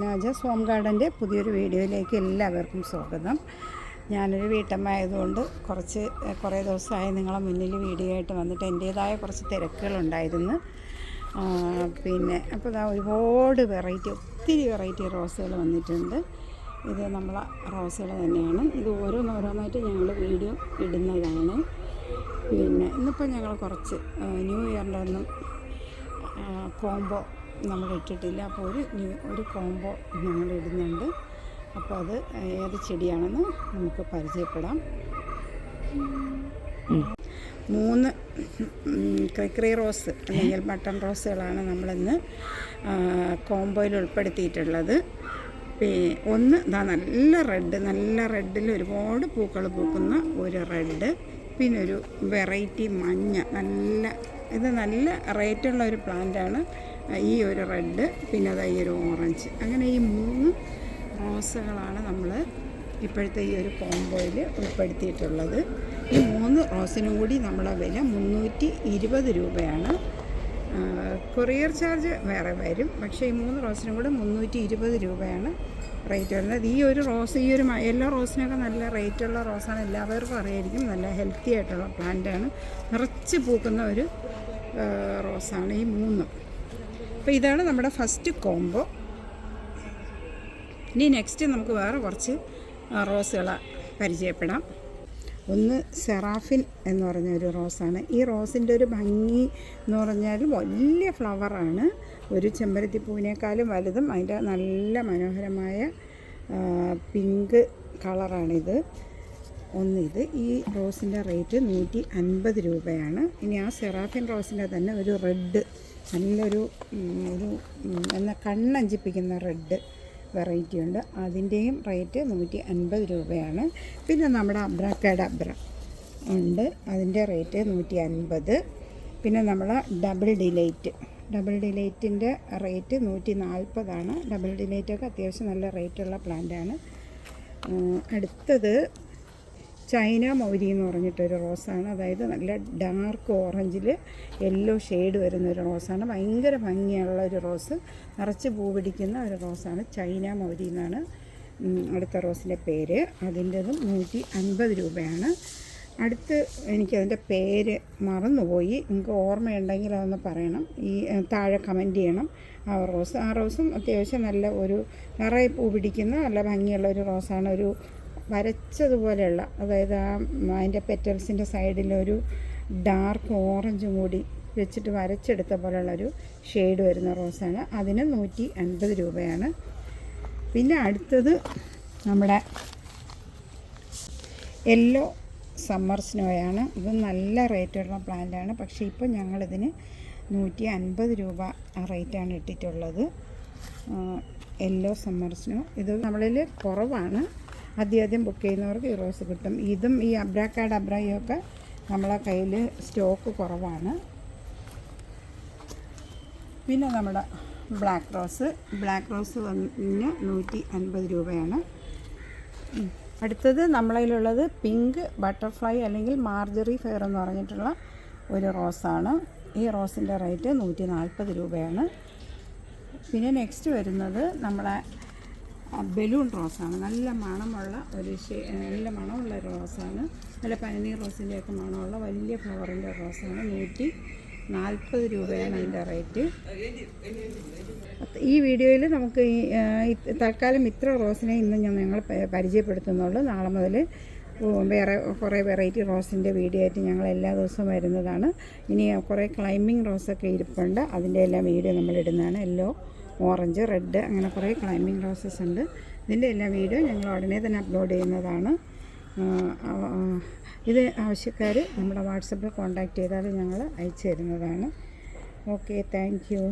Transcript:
സ്വപ്നാജ സോം ഗാർഡന്റെ പുതിയൊരു വീഡിയോയിലേക്ക് എല്ലാവർക്കും സ്വാഗതം. ഞാനൊരു വീട്ടമ്മ ആയതുകൊണ്ട് കുറച്ച് കുറേ ദിവസമായി നിങ്ങളെ മുന്നിൽ വീഡിയോ ആയിട്ട് വന്നിട്ട് എന്റേതായ കുറച്ച് തിരക്കുകളുണ്ടായിരുന്നു. പിന്നെ അപ്പോൾ ഇതാ ഒരുപാട് വെറൈറ്റി ഒത്തിരി വെറൈറ്റി റോസുകൾ വന്നിട്ടുണ്ട്. ഇത് നമ്മളെ റോസുകൾ തന്നെയാണ്. ഇത് ഓരോന്നോരോന്നായിട്ട് ഞങ്ങൾ വീഡിയോ ഇടുന്നതാണ്. പിന്നെ ഇന്നിപ്പോൾ ഞങ്ങൾ കുറച്ച് ന്യൂ ഇയറിന്റെ ഒന്നും കോംബോ നമ്മൾ ഇട്ടിട്ടില്ല. അപ്പോൾ ഒരു ഒരു കോംബോ ഞങ്ങൾ ഇടുന്നുണ്ട്. അപ്പോൾ അത് ഏത് ചെടിയാണെന്ന് നമുക്ക് പരിചയപ്പെടാം. മൂന്ന് ക്രിക്രി റോസ് അല്ലെങ്കിൽ ബട്ടൺ റോസുകളാണ് നമ്മളിന്ന് കോംബോയിൽ ഉൾപ്പെടുത്തിയിട്ടുള്ളത്. ഒന്ന് ഇതാ നല്ല റെഡ് നല്ല റെഡിൽ ഒരുപാട് പൂക്കൾ പൂക്കുന്ന ഒരു റെഡ്. പിന്നെ ഒരു വെറൈറ്റി മഞ്ഞ നല്ല ഇത് നല്ല റേറ്റുള്ള ഒരു പ്ലാന്റാണ് ഈ ഒരു റെഡ് പിന്നെ അതാ ഈ ഒരു ഓറഞ്ച് അങ്ങനെ ഈ മൂന്ന് റോസുകളാണ് നമ്മൾ ഇപ്പോഴത്തെ ഈ ഒരു കോംബോയിൽ ഉൾപ്പെടുത്തിയിട്ടുള്ളത്. ഈ മൂന്ന് റോസിനും കൂടി നമ്മളെ വില മുന്നൂറ്റി ഇരുപത് രൂപയാണ്. കൊറിയർ ചാർജ് വേറെ വരും. പക്ഷേ ഈ മൂന്ന് റോസിനും കൂടെ മുന്നൂറ്റി ഇരുപത് രൂപയാണ് റേറ്റ് വരുന്നത്. ഈ ഒരു റോസ് ഈ ഒരു എല്ലാ റോസിനൊക്കെ നല്ല റേറ്റുള്ള റോസാണ്. എല്ലാവർക്കും അറിയായിരിക്കും നല്ല ഹെൽത്തി ആയിട്ടുള്ള പ്ലാന്റാണ്. നിറച്ച് പൂക്കുന്ന ഒരു റോസാണ് ഈ മൂന്നും. അപ്പോൾ ഇതാണ് നമ്മുടെ ഫസ്റ്റ് കോംബോ. ഇനി നെക്സ്റ്റ് നമുക്ക് വേറെ കുറച്ച് റോസുകളെ പരിചയപ്പെടാം. ഒന്ന് സെറാഫിൻ എന്ന് പറഞ്ഞ ഒരു റോസാണ്. ഈ റോസിന്റെ ഒരു ഭംഗി എന്ന് പറഞ്ഞാൽ വലിയ ഫ്ലവറാണ്. ഒരു ചെമ്പരത്തിപ്പൂവിനേക്കാളും വലുതും അതിന്റെ നല്ല മനോഹരമായ പിങ്ക് കളറാണിത്. ഒന്നിത് ഈ റോസിന്റെ റേറ്റ് നൂറ്റി അൻപത് രൂപയാണ്. ഇനി ആ സെറാഫിൻ റോസിന്റെ തന്നെ ഒരു റെഡ് നല്ലൊരു ഒരു എന്നാ കണ്ണഞ്ചിപ്പിക്കുന്ന റെഡ്. വെറൈറ്റി ഉണ്ട്. അതിന്റെയും റേറ്റ് നൂറ്റി അൻപത് രൂപയാണ്. പിന്നെ നമ്മുടെ അബ്രക്കഡബ്ര ഉണ്ട്. അതിന്റെ റേറ്റ് നൂറ്റി അൻപത് പിന്നെ നമ്മൾ ഡബിൾ ഡിലൈറ്റ്. ഡബിൾ ഡിലൈറ്റിന്റെ റേറ്റ് നൂറ്റി നാൽപ്പതാണ് ഡബിൾ ഡിലൈറ്റൊക്കെ അത്യാവശ്യം നല്ല റേറ്റുള്ള പ്ലാന്റാണ്. അടുത്തത് ചൈന മൗരി എന്ന് പറഞ്ഞിട്ടൊരു റോസാണ്. അതായത് നല്ല ഡാർക്ക് ഓറഞ്ചിൽ യെല്ലോ ഷെയ്ഡ് വരുന്ന ഒരു റോസാണ്. ഭയങ്കര ഭംഗിയുള്ള ഒരു റോസ്. നിറച്ച് പൂ പിടിക്കുന്ന ഒരു റോസാണ് ചൈന മൗരി എന്നാണ് അടുത്ത റോസിന്റെ പേര്. അതിന്റെതും നൂറ്റി അൻപത് രൂപയാണ്. അടുത്ത് എനിക്കതിന്റെ പേര് മറന്നുപോയി. നിങ്ങൾക്ക് ഓർമ്മയുണ്ടെങ്കിൽ അതൊന്ന് പറയണം. ഈ താഴെ കമന്റ് ചെയ്യണം. ആ റോസ് ആ റോസും അത്യാവശ്യം നല്ല ഒരു നിറയെ പൂ പിടിക്കുന്ന നല്ല ഭംഗിയുള്ള ഒരു റോസാണ്. ഒരു വരച്ചതുപോലെയുള്ള അതായത് ആ അതിന്റെ പെറ്റൽസിന്റെ സൈഡിലൊരു ഡാർക്ക് ഓറഞ്ച് കൂടി വെച്ചിട്ട് വരച്ചെടുത്ത പോലെയുള്ളൊരു ഷെയ്ഡ് വരുന്ന റോസാണ്. അതിന് നൂറ്റി അൻപത് രൂപയാണ്. പിന്നെ അടുത്തത് നമ്മുടെ യെല്ലോ സമ്മർ സ്നോയാണ് ഇത് നല്ല റേറ്റുള്ള പ്ലാന്റാണ് പക്ഷേ ഇപ്പോൾ ഞങ്ങളിതിന് നൂറ്റി അൻപത് രൂപ റേറ്റാണ് ഇട്ടിട്ടുള്ളത്. യെല്ലോ സമ്മർ സ്നോ ഇത് നമ്മളിൽ കുറവാണ്. ആദ്യം ആദ്യം ബുക്ക് ചെയ്യുന്നവർക്ക് ഈ റോസ് കിട്ടും. ഇതും ഈ അബ്രാക്കാഡ് അബ്രായും നമ്മളെ കയ്യിൽ സ്റ്റോക്ക് കുറവാണ്. പിന്നെ നമ്മുടെ ബ്ലാക്ക് റോസ് ബ്ലാക്ക് റോസ് വന്ന് നൂറ്റി അൻപത് രൂപയാണ്. അടുത്തത് നമ്മളതിലുള്ളത് പിങ്ക് ബട്ടർഫ്ലൈ അല്ലെങ്കിൽ മാർജറി ഫെയർ എന്ന് പറഞ്ഞിട്ടുള്ള ഒരു റോസാണ് ഈ റോസിന്റെ റേറ്റ് നൂറ്റി നാൽപ്പത് രൂപയാണ്. പിന്നെ നെക്സ്റ്റ് വരുന്നത് നമ്മളെ ബലൂൺ റോസാണ്. നല്ല മണമുള്ള ഒരു നല്ല മണമുള്ള റോസാണ്. നല്ല പനിനീർ റോസിന്റെയൊക്കെ മണമുള്ള വലിയ ഫ്ലവറിന്റെ റോസാണ്. നൂറ്റി നാൽപ്പത് രൂപയാണ് അതിന്റെ റേറ്റ്. ഈ വീഡിയോയിൽ നമുക്ക് ഈ തൽക്കാലം ഇത്ര റോസിനെ ഇന്ന് ഞാൻ ഞങ്ങൾ പരിചയപ്പെടുത്തുന്നുള്ളൂ. നാളെ മുതൽ വേറെ കുറേ വെറൈറ്റി റോസിന്റെ വീഡിയോ ആയിട്ട് ഞങ്ങൾ എല്ലാ ദിവസവും വരുന്നതാണ്. ഇനി കുറേ ക്ലൈമ്പിംഗ് റോസൊക്കെ ഇരിപ്പുണ്ട്. അതിന്റെ എല്ലാം വീഡിയോ നമ്മൾ ഇടുന്നതാണ്. യെല്ലോ ഓറഞ്ച് റെഡ് അങ്ങനെ കുറേ ക്ലൈമ്പിംഗ് റോസസ് ഉണ്ട്. ഇതിന്റെ എല്ലാ വീഡിയോ ഞങ്ങൾ ഉടനെ തന്നെ അപ്ലോഡ് ചെയ്യുന്നതാണ്. ഇത് ആവശ്യക്കാർ നമ്മുടെ വാട്സപ്പിൽ കോൺടാക്റ്റ് ചെയ്താൽ ഞങ്ങൾ അയച്ചു തരുന്നതാണ്. Okay thank you